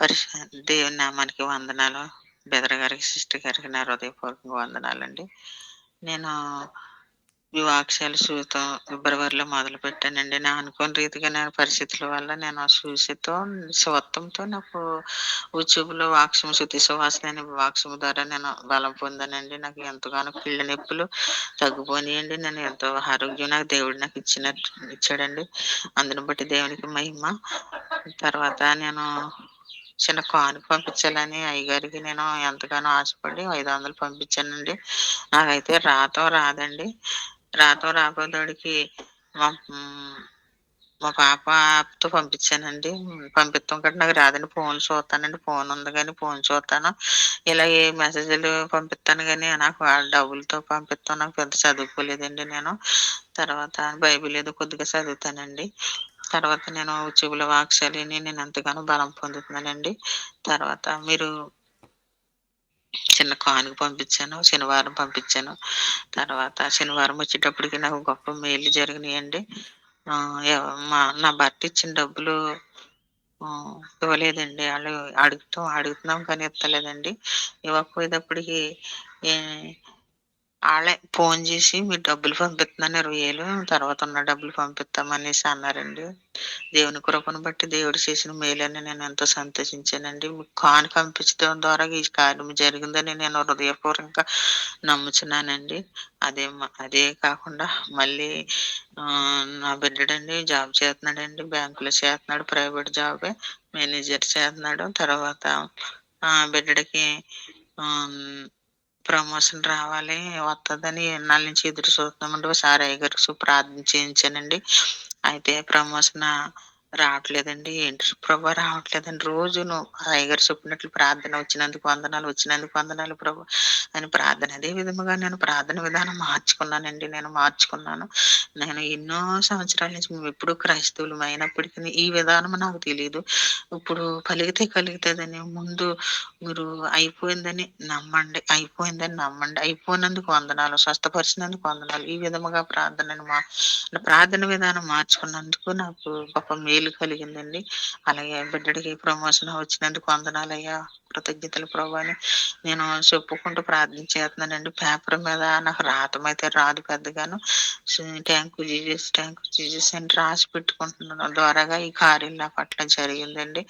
పరిశ దేవుని నామానికి వందనాలు. బెదర్ గారికి సిస్టర్ గారికి నా హృదయపూర్వక వందనాలండి. నేను వివాక్షాల సూతో ఫిబ్రవరిలో మొదలు పెట్టానండి నా అనుకోని రీతిగా నేను పరిస్థితుల వల్ల నేను సూసితో స్వత్వంతో నాకు ఉచూపులో వాక్సము శుద్ధి సువాసన అనే వాక్సము ద్వారా నేను బలం పొందానండి. నాకు ఎంతగానో పిల్ల నొప్పులు తగ్గిపోయాయండి నేను ఎంతో ఆరోగ్యం నాకు దేవుడు నాకు ఇచ్చినట్టు ఇచ్చాడండి. అందుని బట్టి దేవునికి మహిమ. తర్వాత నేను చిన్న కానుక పంపించాలని అయ్యగారికి నేను ఎంతగానో ఆశపడి ఐదు వందలు పంపించానండి. నాకైతే రాతో రాదండి. రాతో రాబోదోడికి మా మా పాపతో పంపించానండి. పంపిస్తాం కదా నాకు రాదండి. ఫోన్ చూస్తానండి. ఫోన్ ఉంది కానీ ఫోన్ చూస్తాను. ఇలా ఏ మెసేజ్లు పంపిస్తాను కానీ నాకు డబ్బులతో పంపిస్తాం నాకు పెద్ద చదువుకోలేదండి నేను. తర్వాత బైబిల్ ఏదో కొద్దిగా చదువుతానండి. తర్వాత నేను చెవుల వాక్శాలని నేను ఎంతగానో బలం పొందుతున్నానండి. తర్వాత మీరు చిన్న కానుక పంపించాను శనివారం పంపించాను. తర్వాత శనివారం వచ్చేటప్పటికి నాకు గొప్ప మేలు జరిగినాయండి. మా నా భర్త ఇచ్చిన డబ్బులు ఇవ్వలేదండి. వాళ్ళు అడుగుతాం అడుగుతున్నాం కానీ ఇస్తలేదండి ఇవ్వకపోయేటప్పటికి వాళ్ళే ఫోన్ చేసి మీరు డబ్బులు పంపిస్తున్నాను ఇరవై వేలు తర్వాత ఉన్న డబ్బులు పంపిస్తామనేసి అన్నారండి. దేవుని కృపను బట్టి దేవుడు చేసిన మేలని నేను ఎంతో సంతోషించానండి. మీకు కాను పంపించడం ద్వారా ఈ కార్యం జరిగిందని నేను హృదయపూర్వకంగా నమ్ముచున్నానండి. అదే మ- అదే కాకుండా మళ్ళీ నా బిడ్డడండి జాబ్ చేస్తున్నాడండి. బ్యాంకులో చేస్తున్నాడు ప్రైవేట్ జాబే. మేనేజర్ చేస్తున్నాడు. తర్వాత ఆ బిడ్డడికి ప్రమోషన్ రావాలి వస్తుందని ఎన్నాళ్ళ నుంచి ఎదురు చూస్తున్నామండి ఒకసారి అయ్యగారికి ప్రార్థన చేయించానండి. అయితే ప్రమోషన్ రావట్లేదండి. ఏంటి ప్రభా రావట్లేదండి. రోజును అయ్యగారు చెప్పినట్లు ప్రార్థన వచ్చినందుకు వందనాలు వచ్చినందుకు వందనాలు ప్రభు. అని ప్రార్థన అదే విధముగా నేను ప్రార్థన విధానం మార్చుకున్నానండి. నేను మార్చుకున్నాను. నేను ఎన్నో సంవత్సరాల నుంచి మేము ఎప్పుడు క్రైస్తవులు అయినప్పటికీ ఈ విధానం నాకు తెలియదు ఇప్పుడు కలిగితే కలుగుతుందని ముందు మీరు అయిపోయిందని నమ్మండి. అయిపోయిందని నమ్మండి. అయిపోయినందుకు వందనాలు స్వస్థపరిచినందుకు వందనాలు. ఈ విధముగా ప్రార్థనని మా ప్రార్థన విధానం మార్చుకున్నందుకు నాకు గొప్ప మేలు కలిగిందండి. అలాగే బిడ్డడికి ప్రమోషన్ వచ్చినందుకు వందనాలయ్యా. కృతజ్ఞతలు ప్రభు అని నేను చెప్పుకుంటూ ప్రార్థన చేస్తున్నానండి. పేపర్ మీద నాకు రాతం అయితే రాదు పెద్దగాను. ట్యాంకు జీజస్ ట్యాంకు జీజస్ అని రాసి పెట్టుకుంటున్నాను. ద్వారాగా ఈ కార్యం నా పట్ల జరిగిందండి.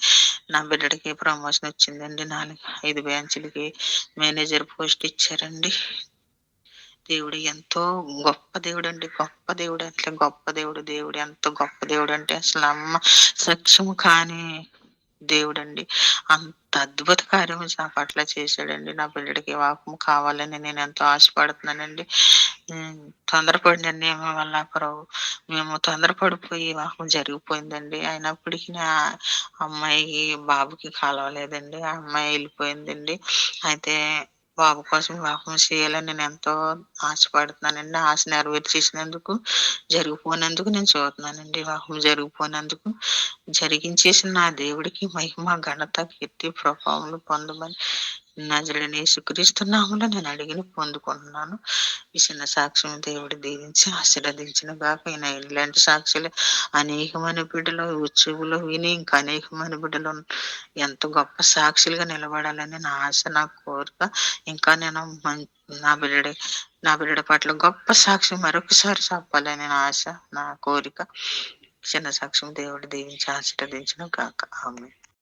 నా బిడ్డడికి ప్రమోషన్ వచ్చిందండి. నాలుగు ఐదు బ్రాంచులకి మేనేజర్ పోస్ట్ ఇచ్చారండి. దేవుడు ఎంతో గొప్ప దేవుడు అండి గొప్ప దేవుడు అట్లా గొప్ప దేవుడు. దేవుడు ఎంత గొప్ప దేవుడు అంటే అసలు అమ్మ సత్యము కాని దేవుడు అండి అంత అద్భుత కార్యం నా పట్ల చేశాడండి. నా పిల్లడికి వాకము కావాలని నేను ఎంతో ఆశపడుతున్నానండి. తొందరపడినండి తొందరపడి నిర్ణయం వల్ల ప్రభు మేము తొందరపడిపోయి వాకం జరిగిపోయిందండి. అయినప్పటికీ నా అమ్మాయికి బాబుకి కలవలేదండి. ఆ అమ్మాయి వెళ్ళిపోయిందండి. అయితే బాబు కోసం వివాహం చేయాలని నేను ఎంతో ఆశపడుతున్నానండి ఆశ నెరవేర్చేసినందుకు జరిగిపోయినందుకు నేను చూస్తున్నానండి వివాహం జరిగిపోయినందుకు జరిగించేసిన నా దేవుడికి మహిమ ఘనత కీర్తి ప్రభావం పొందమని నజరని యేసుక్రీస్తున్నాములో నేను అడిగిన పొందుకుంటున్నాను. ఈ చిన్న సాక్ష్యం దేవుడు దీవించి ఆశీర్వదించిన గాక. ఈయన ఇలాంటి సాక్షులు అనేకమైన బిడ్డలు ఉత్సవులు విని ఇంకా అనేకమైన బిడ్డలు ఎంత గొప్ప సాక్షులుగా నిలబడాలని నా ఆశ నా కోరిక. ఇంకా నేను మం- నా బిడ్డ నా బిడ్డ పట్ల గొప్ప సాక్షి మరొకసారి చెప్పాలని నా ఆశ నా కోరిక. చిన్న సాక్ష్యం దేవుడు దీవించి ఆశీర్వదించిన కాక ఆమె